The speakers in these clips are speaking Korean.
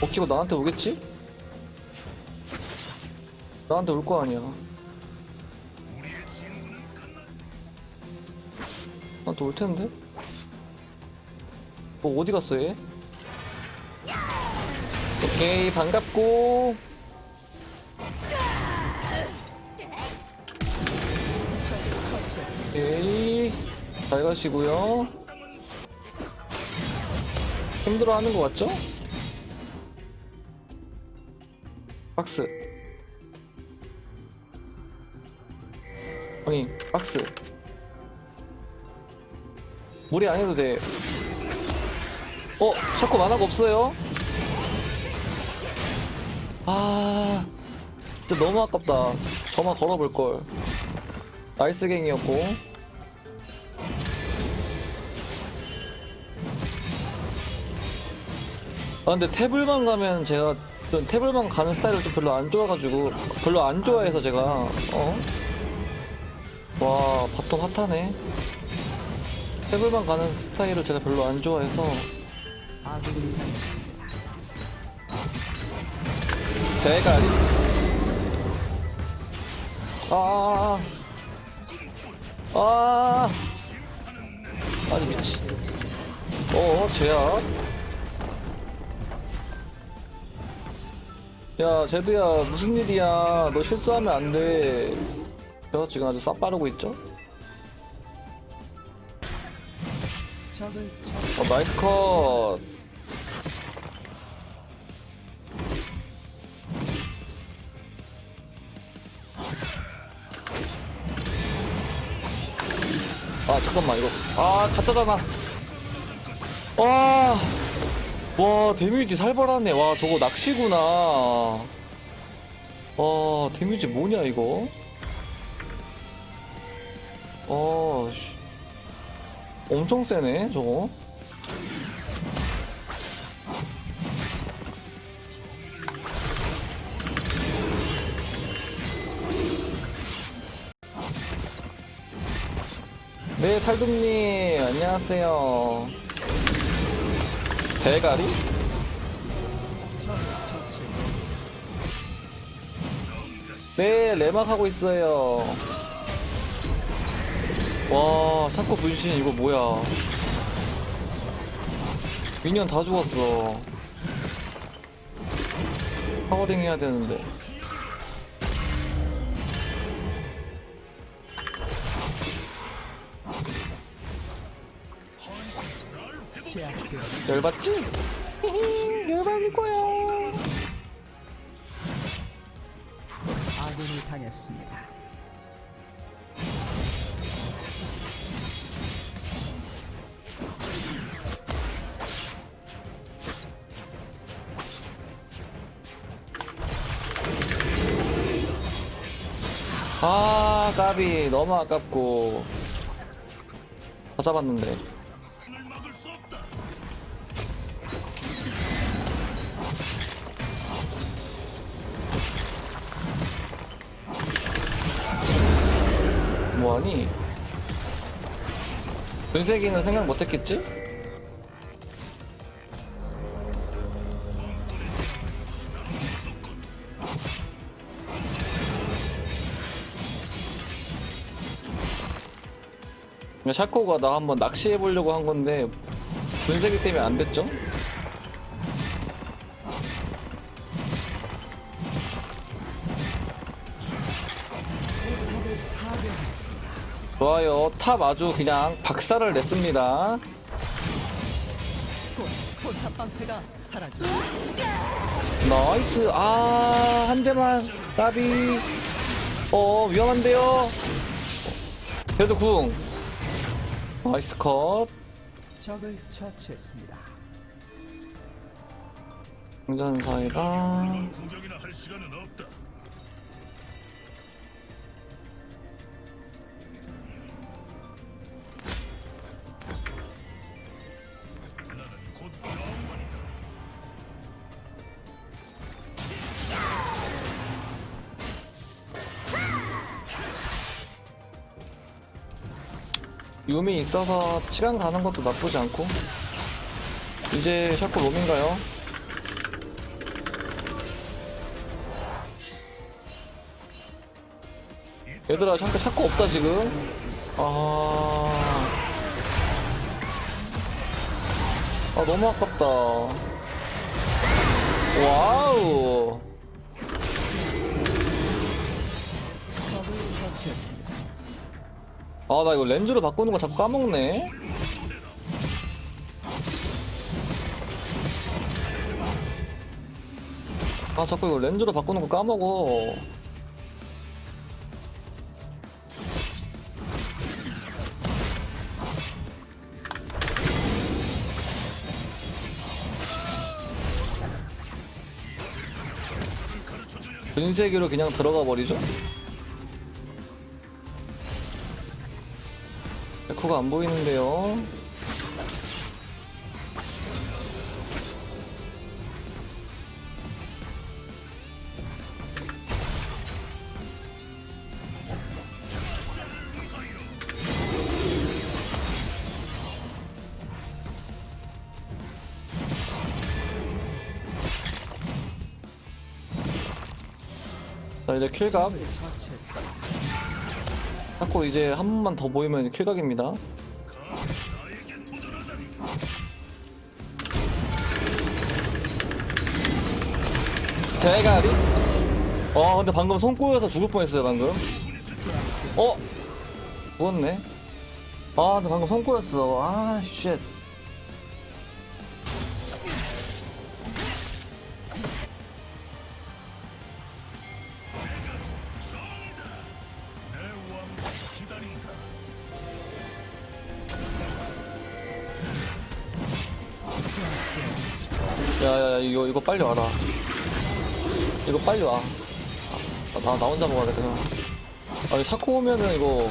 버키고 나한테 오겠지? 나한테 올 거 아니야. 나한테 올 텐데? 뭐 어디 갔어 얘? 오케이 반갑고 오케이 잘 가시고요 힘들어하는 것 같죠? 박스. 아니 박스. 무리 안 해도 돼. 어? 샤코 만화가 없어요? 아 진짜 너무 아깝다. 저만 걸어볼걸. 나이스 갱이었고. 아 근데 태블만 가면 제가 좀 태블만 가는 스타일을 좀 별로 안 좋아가지고 별로 안 좋아해서 제가 어? 와 바텀 핫하네 태블만 가는 스타일을 제가 별로 안 좋아해서 대가리 아, 아, 아, 아니 미치. 어, 제야. 야, 제드야, 무슨 일이야? 너 실수하면 안 돼. 저 지금 아주 싹 빠르고 있죠? 어, 나이스 컷. 아 잠깐만 이거 아 가짜잖아 와, 와 데미지 살벌하네. 와 저거 낚시구나. 와 데미지 뭐냐 이거? 어 씨. 엄청 세네 저거. 네, 탈둠님, 안녕하세요. 대가리? 네, 레막 하고 있어요. 와, 샤코 분신 이거 뭐야. 미니언 다 죽었어. 파워링 해야 되는데. 열받지? 열받을 거야. 아군이 당했습니다. 아, 까비. 너무 아깝고. 다 잡았는데. 뭐하니? 분쇄기는 생각 못했겠지? 샤코가 나 한번 낚시해 보려고 한 건데 분쇄기 때문에 안 됐죠? 좋아요. 탑 아주 그냥 박살을 냈습니다. 나이스. 아, 한 대만. 까비. 어, 위험한데요? 그래도 궁. 나이스 컷. 적을 처치했습니다. 공전사이랑. 구경이나 할 시간은 없다. 유미 있어서 치안 가는 것도 나쁘지 않고. 이제 샤코 롬인가요? 얘들아 잠깐 샤코 없다 지금. 아... 아 너무 아깝다. 와우. 아 나 이거 렌즈로 바꾸는 거 자꾸 까먹네 아 자꾸 이거 렌즈로 바꾸는 거 까먹어 분쇄기로 그냥 들어가 버리죠? 에코가 안 보이는데요. 자 이제 킬각 처치했습니다. 자꾸 이제 한 번만 더 보이면 킬각입니다. 대가리? 어 근데 방금 손 꼬여서 죽을 뻔했어요 방금. 어? 죽었네. 아 근데 방금 손 꼬였어. 아 쉣. 야야야 이거 이거 빨리 와라. 이거 빨리 와. 아, 나, 나 혼자 먹어야겠다. 형. 아, 이거 샤코 오면은 이거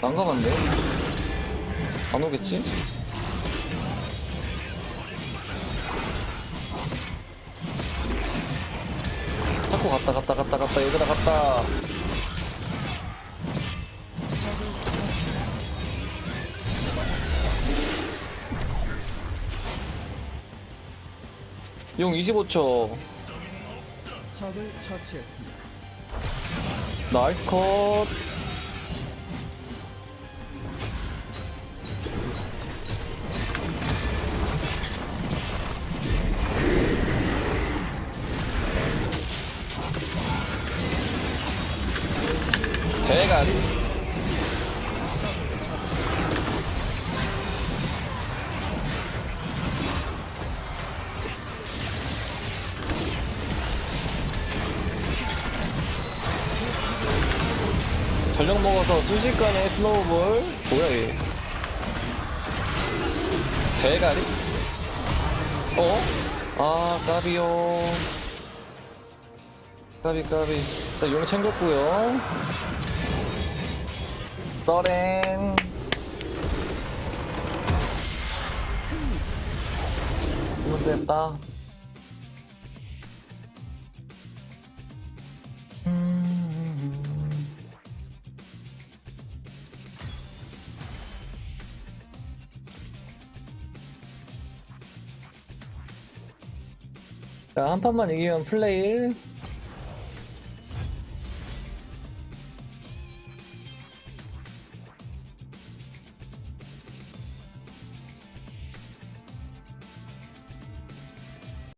난감한데? 안 오겠지? 샤코 갔다 갔다 갔다 갔다 얘들아 갔다. 용 25초. 적을 처치했습니다. 나이스 컷. 전력 먹어서 순식간에 스노우볼. 뭐야 얘? 대가리? 어? 아 까비요 까비 까비. 일단 용 챙겼고요. 떠렌. 너무 셌다 자, 한 판만 이기면 플레이